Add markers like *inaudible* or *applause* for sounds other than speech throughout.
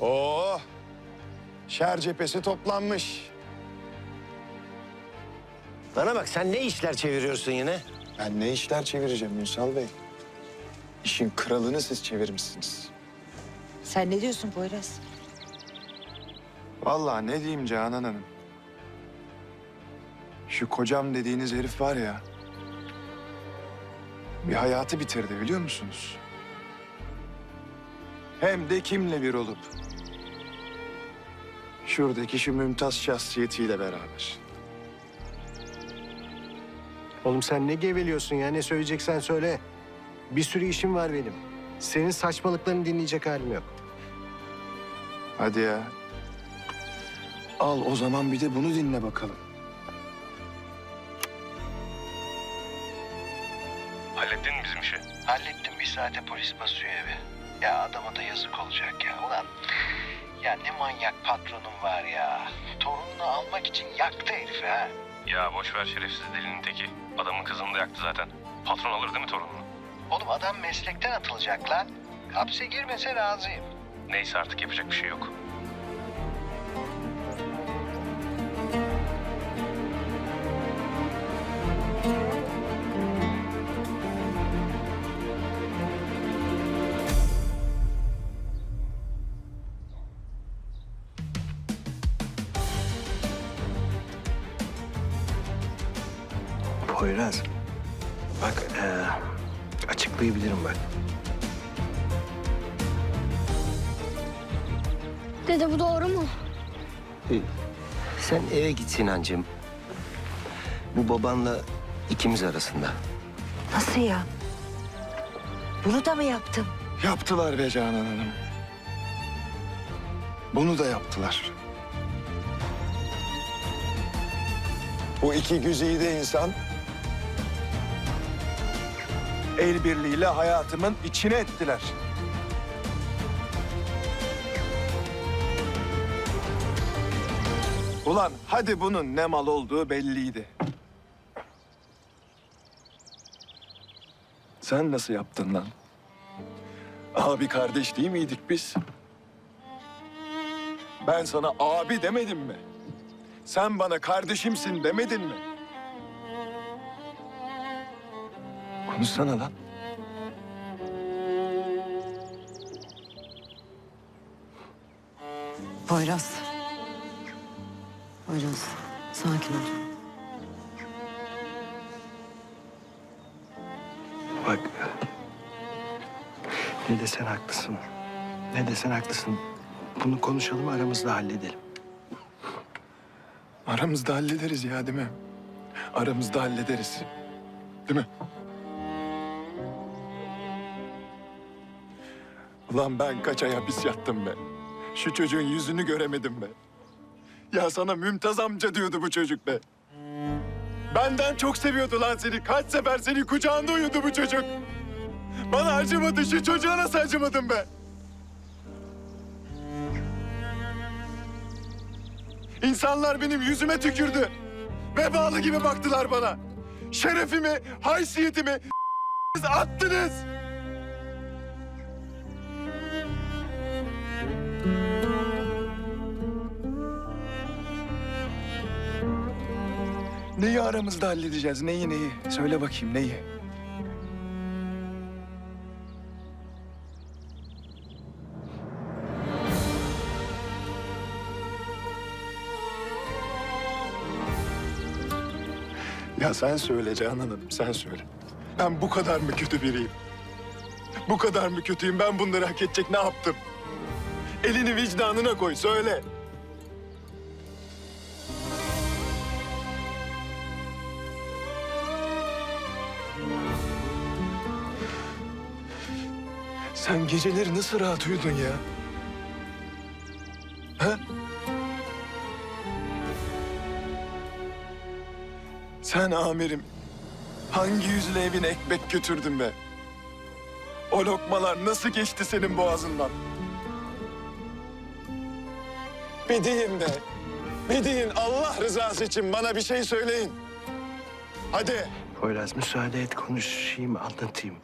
Oo. Şer cephesi toplanmış. Bana bak sen ne işler çeviriyorsun yine? Ben ne işler çevireceğim Ünsal Bey? İşin kralını siz çevirmişsiniz. Sen ne diyorsun Poyraz? Vallahi ne diyeyim Canan Hanım. Şu kocam dediğiniz herif var ya. Bir hayatı bitirdi biliyor musunuz? Hem de kimle bir olup. Şuradaki şu mümtaz şahsiyetiyle beraber. Oğlum sen ne geveliyorsun ya? Ne söyleyeceksen söyle. Bir sürü işim var benim. Senin saçmalıklarını dinleyecek halim yok. Hadi ya. Al o zaman bir de bunu dinle bakalım. Hallettin mi bizim işi? Hallettim bir saate polis basıyor eve. Ya adama da yazık olacak ya. Ulan ya ne manyak patronum var ya. Torununu almak için yaktı herifi ha. Ya boş ver şerefsiz delinin teki. Adamın kızını da yaktı zaten. Patron alır değil mi torununu? Oğlum adam meslekten atılacak lan. Hapse girmese razıyım. Neyse artık yapacak bir şey yok. Poyraz. Bak eee, açıklayabilirim bak. Dede bu doğru mu? Sen eve git Sinancığım. Bu babanla ikimiz arasında. Nasıl ya? Bunu da mı yaptım? Yaptılar be Canan Hanım. Bunu da yaptılar. Bu iki güzide insan el birliğiyle hayatımın içine ettiler. Ulan hadi bunun ne mal olduğu belliydi. Sen nasıl yaptın lan? Abi kardeş değil miydik biz? Ben sana abi demedim mi? Sen bana kardeşimsin demedin mi? Konuşsana lan. Poyraz. Poyraz. Sakin ol. Bak. Ne desen haklısın. Ne desen haklısın. Bunu konuşalım aramızda halledelim. Aramızda hallederiz ya değil mi? Aramızda hallederiz. Değil mi? Ulan ben kaç ay hapis yattım be. Şu çocuğun yüzünü göremedim be. Ya sana Mümtaz amca diyordu bu çocuk be. Benden çok seviyordu lan seni. Kaç sefer seni kucağında uyudu bu çocuk. Bana acımadı. Şu çocuğa nasıl acımadın be? İnsanlar benim yüzüme tükürdü. Vebalı gibi baktılar bana. Şerefimi, haysiyetimi attınız. Neyi aramızda halledeceğiz? Neyi neyi? Söyle bakayım neyi? Ya sen söyle Canan Hanım, sen söyle. Ben bu kadar mı kötü biriyim? Bu kadar mı kötüyüm? Ben bunları hak edecek ne yaptım? Elini vicdanına koy, söyle. Sen geceleri nasıl rahat uyudun ya? Ha? Sen amirim hangi yüzle evine ekmek götürdün be? O lokmalar nasıl geçti senin boğazından? Bir deyin be. Bir deyin Allah rızası için bana bir şey söyleyin. Hadi. Poyraz müsaade et konuşayım anlatayım.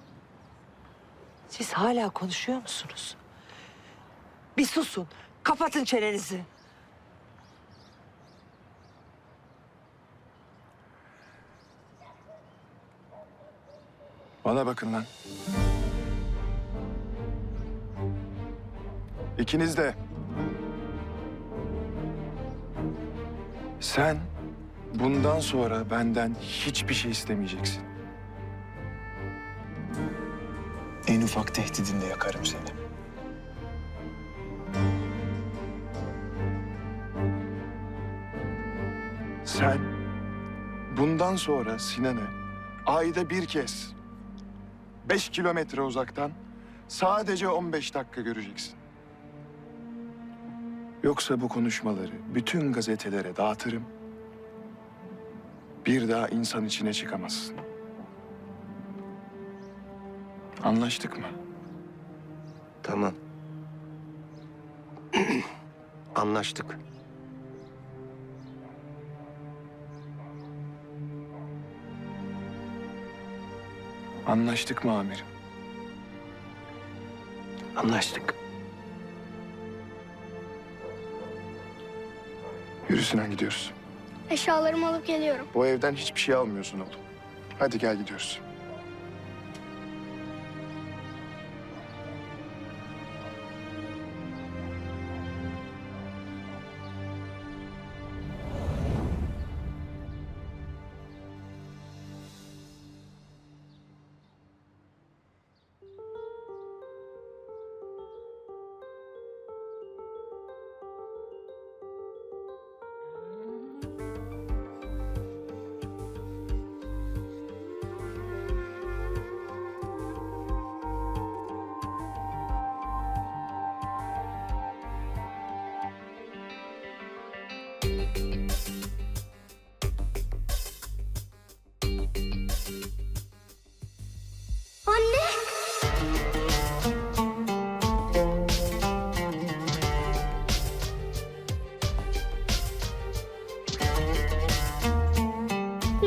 Siz hala konuşuyor musunuz? Bir susun. Kapatın çenenizi. Bana bakın lan. İkiniz de. Sen bundan sonra benden hiçbir şey istemeyeceksin. En ufak tehdidinde yakarım seni. Sen bundan sonra Sinan'ı ayda bir kez beş kilometre uzaktan sadece 15 dakika göreceksin. Yoksa bu konuşmaları bütün gazetelere dağıtırım. Bir daha insan içine çıkamazsın. Anlaştık mı? Tamam. *clears throat* Anlaştık. Anlaştık mı amirim? Anlaştık. Yürü Sinan gidiyoruz. Eşyalarımı alıp geliyorum. Bu evden hiçbir şey almıyorsun oğlum. Hadi gel gidiyoruz.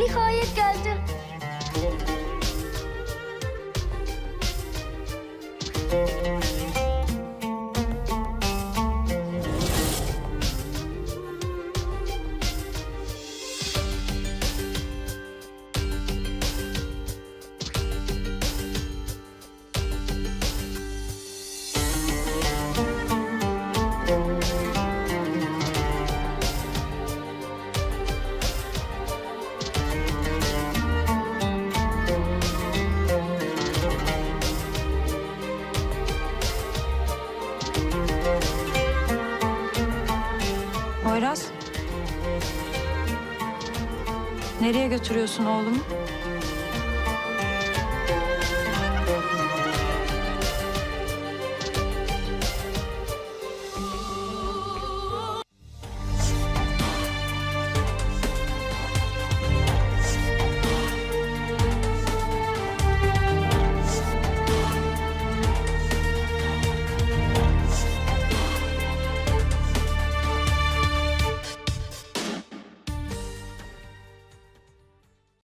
Nihayet geldi. Nereye götürüyorsun oğlumu?